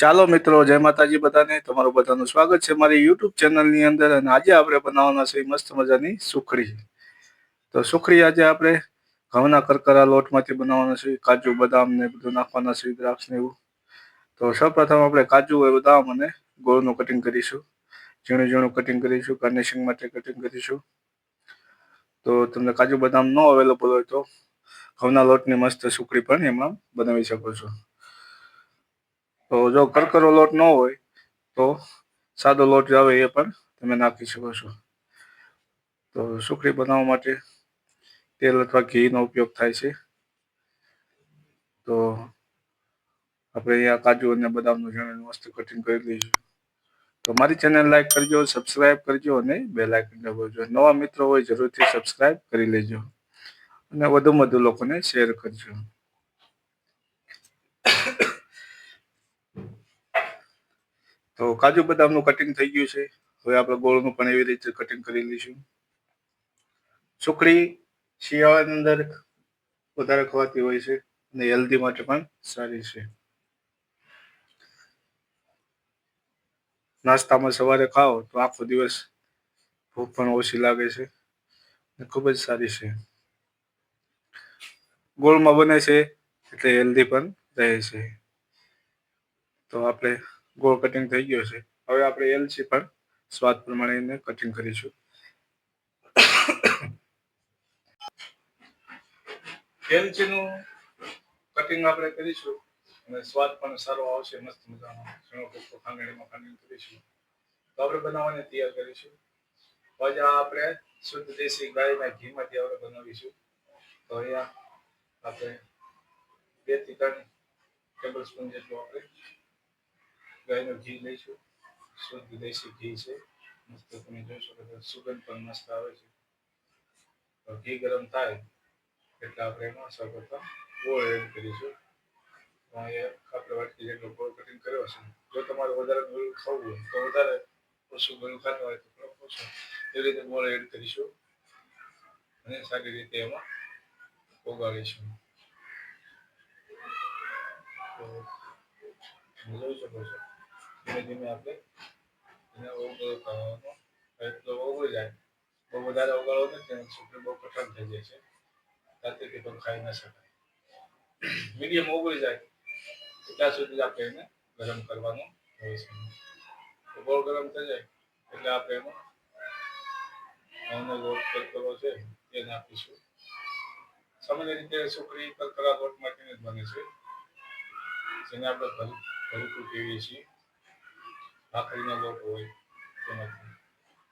ચાલો મિત્રો, જય માતાજી બધાને. તમારું બધાનું સ્વાગત છે મારી યુટ્યુબ ચેનલની અંદર અને આજે આપણે બનાવવાના છે મસ્ત મજાની સુખડી. તો સુખડી આજે આપણે ઘઉંના કરકરા લોટમાંથી બનાવવાના છે, કાજુ, બદામ ને બધું નાખવાના છે, દ્રાક્ષ ને એવું. તો સૌપ્રથમ આપણે કાજુ હોય બદામ અને ગોળનું કટિંગ કરીશું. ઝીણું ઝીણું કટિંગ કરીશું ગાર્નિશિંગ માટે કટિંગ કરીશું. તો તમને કાજુ બદામ ન અવેલેબલ હોય તો ઘઉંના લોટની મસ્ત સુખડી પણ એમાં બનાવી શકો છો. તો જો કરકરો લોટ ન હોય, તો સાદો લોટ આવે એ પણ તમે નાખી શકો છો. તો સુખડી બનાવવા માટે તેલ અથવા ઘીનો ઉપયોગ થાય છે. તો આપણે અહીંયા કાજુ અને બદામનું ઝીણું મસ્ત કટિંગ કરી લઈશું તો મારી ચેનલ લાઈક કરજો સબસ્ક્રાઇબ કરજો અને બે લાઇકન દબાવજો. નવા મિત્રો હોય જરૂરથી સબસ્ક્રાઇબ કરી લેજો. અને વધુમાં વધુ લોકોને શેર કરજો. તો કાજુ બદામનું કટિંગ થઈ ગયું છે. હવે આપણે ગોળનું પણ એવી રીતે કટિંગ કરી લઈશું. સુખડી શિયાળાની અંદર વધારે ખવાતી હોય છે અને હેલ્ધી માટે પણ સારી છે. નાસ્તામાં સવારે ખાઓ તો આખો દિવસ ભૂખ પણ ઓછી લાગે છે ખૂબ જ સારી છે. ગોળમાં બને છે એટલે હેલ્ધી પણ રહે છે. તો આપણે ગોળ કટિંગ થઈ ગયો છે. હવે આપણે એલચી પણ સ્વાદ પ્રમાણે એને કટિંગ કરીશું. એલચીનું કટિંગ આપણે કરીશું અને સ્વાદ પણ સારો આવશે, મસ્ત મજાનો. ઝીણો કોકો ખાંડણીમાં ખાંડણી કરીશું. તો આપણે બનાવવાની તૈયાર કરીશું. પછી આ આપણે શુદ્ધ દેશી ગાયના ઘીમાંથી આપણે બનાવીશું. તો અહીંયા આપણે બેથી ત્રણ ટેબલ સ્પૂન જેટલું આપણે ગાયનું ઘી લઈશું શુદ્ધ દેશી ઘી છે. મસ્ત તમે જોઈ શકો સુગંધ પણ મસ્ત આવે છે. ઘી ગરમ થાય એટલે આપણે એમાં સૌપ્રથમ ગોળ એડ કરીશું. અહીંયા આપણે વાટકી જેટલો ગોળ કટિંગ કર્યો છે જો તમારે વધારે ખાવું હોય તો વધારે ઓછું ગોળ ખાતા હોય તો થોડોક ઓછું. એ રીતે ગોળ એડ કરીશું અને સારી રીતે એમાં ઓગાળીશું. જોઈ શકો છો. ધીમે ધીમે આપણે એને ઓગળો કરવાનો એટલો ઓગળી જાય. બહુ વધારે ઓગાળો ને ત્યાં સુખડી બહુ કઠણ થઈ જાય છે. રાત્રિથી પણ ખાઈ ના શકાય. મીડિયમ ઓગળી જાય. ત્યાં સુધી આપણે એને ગરમ કરવાનું હોય છે તો બહુ ગરમ થઈ જાય એટલે આપણે એમાં ઘઉંનો લોટ કરકરો છે એ નાખીશું સામાન્ય રીતે સુખડી કરકરા લોટ માટેની જ બને છે. જેને આપણે ભલ ભરતું કહીએ છીએ. ભાખરીનો લોટ હોય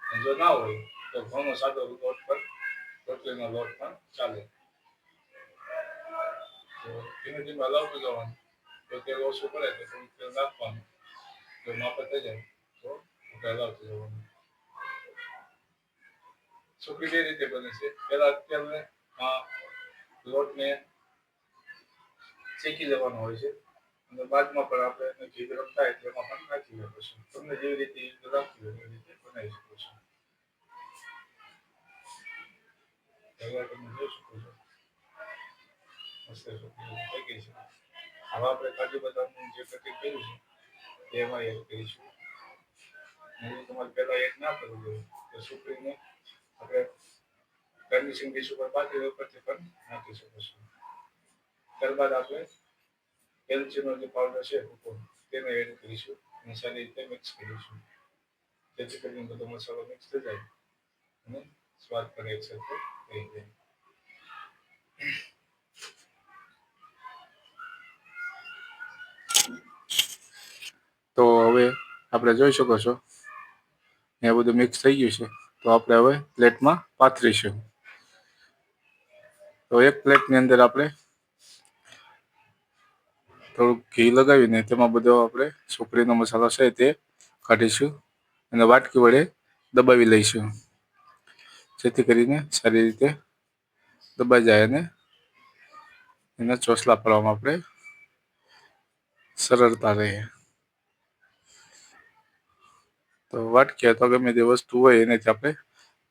અને જો ના હોય, તો ઘઉંનો સાદો લોટ પણ, રોટલીનો લોટ પણ ચાલે. તો ધીમે ધીમે હલાવતું જવાનું. તો તેલ ઓછું પડે તો થોડું તેલ નાખવાનું. જો માપે થઈ જાય, તો હલાવતું જવાનું. સુખડી કઈ રીતે બને છે, પહેલા તેલને લોટને શેકી લેવાનો હોય છે. અને બાદમાં પણ આપણે એને ઘી ગરમ થાય એટલે પણ તમને જેવી રીતે ઈચ્છા રાખવી હોય એવી રીતે બનાવી શકો છો હવે તમે જોઈ શકો છો મસ્ત થઈ ગઈ છે હવે આપણે કાજુ બદામનું જે કટિંગ કર્યું છે એમાં એડ કરીશું જો તમારે પહેલાં એડ ના કરવું જોઈએ તો સુખડીને આપણે ગાર્નિશિંગ ડીશ ઉપર બાકી ઉપરથી પણ નાખી શકો છો ત્યારબાદ આપણે એલચીનો જે પાવડર છે ઉપર તેને એડ કરીશું અને રીતે મિક્સ કરીશું જેથી કરીને બધો મસાલો મિક્સ થઈ જાય અને સ્વાદ પણ એક સાથે થઈ જાય. તો હવે આપણે જોઈ શકો છો. એ બધું મિક્સ થઈ ગયું છે. તો આપણે હવે પ્લેટમાં પાથરીશું. તો એક પ્લેટની અંદર આપણે થોડુંક ઘી લગાવીને તેમાં બધો આપણે સુખડીનો મસાલો છે તે કાઢીશું અને વાટકી વડે દબાવી લઈશું. જેથી કરીને સારી રીતે દબાઈ જાય અને એના ચોસલા પાડવામાં આપણે સરળતા રહે. તો વાટકી અથવા ગમે તે વસ્તુ હોય એને આપણે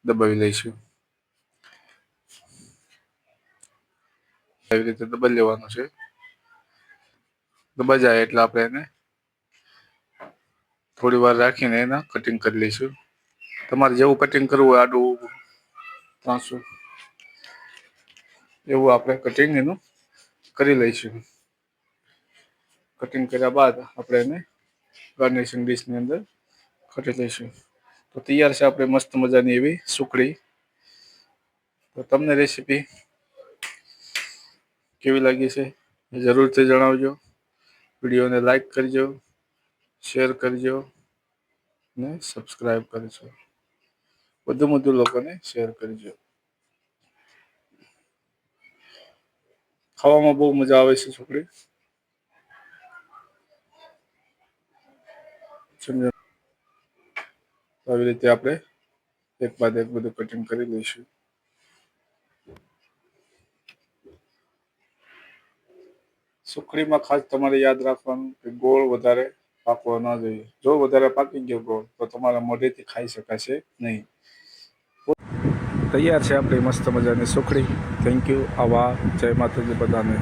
દબાવી લઈશું. એવી રીતે દબાઈ લેવાનું છે. દબાઈ જાય એટલે આપણે એને થોડી વાર રાખીને એના કટિંગ કરી લઈશું. તમારે જેવું કટિંગ કરવું હોય આડું, ત્રાંસું, એવું આપણે કટિંગ એનું કરી લઈશું. કટિંગ કર્યા બાદ આપણે એને ગાર્નિશિંગ ડીશની અંદર કાઢી લઈશું. તો તૈયાર છે આપણે મસ્ત મજાની એવી સુખડી. તો તમને રેસીપી કેવી લાગી છે જરૂરથી જણાવજો. વિડીયોને લાઈક કરજો, શેર કરજો ને સબસ્ક્રાઈબ કરજો. વધુ વધુ લોકોને શેર કરજો. ખાવામાં બહુ મજા આવે છે છોકરી. આવી રીતે આપણે એક બાદ એક બધું કટિંગ કરી લઈશું. સુખડીમાં ખાસ તમારે યાદ રાખવાનું કે ગોળ વધારે પાકવો ન જોઈએ. જો વધારે પાકી ગયો ગોળ, તો તમારા મોઢેથી ખાઈ શકાશે નહીં. તૈયાર છે આપણી મસ્ત મજાની સુખડી. થેન્ક યુ આવા જય માતાજી બધાને.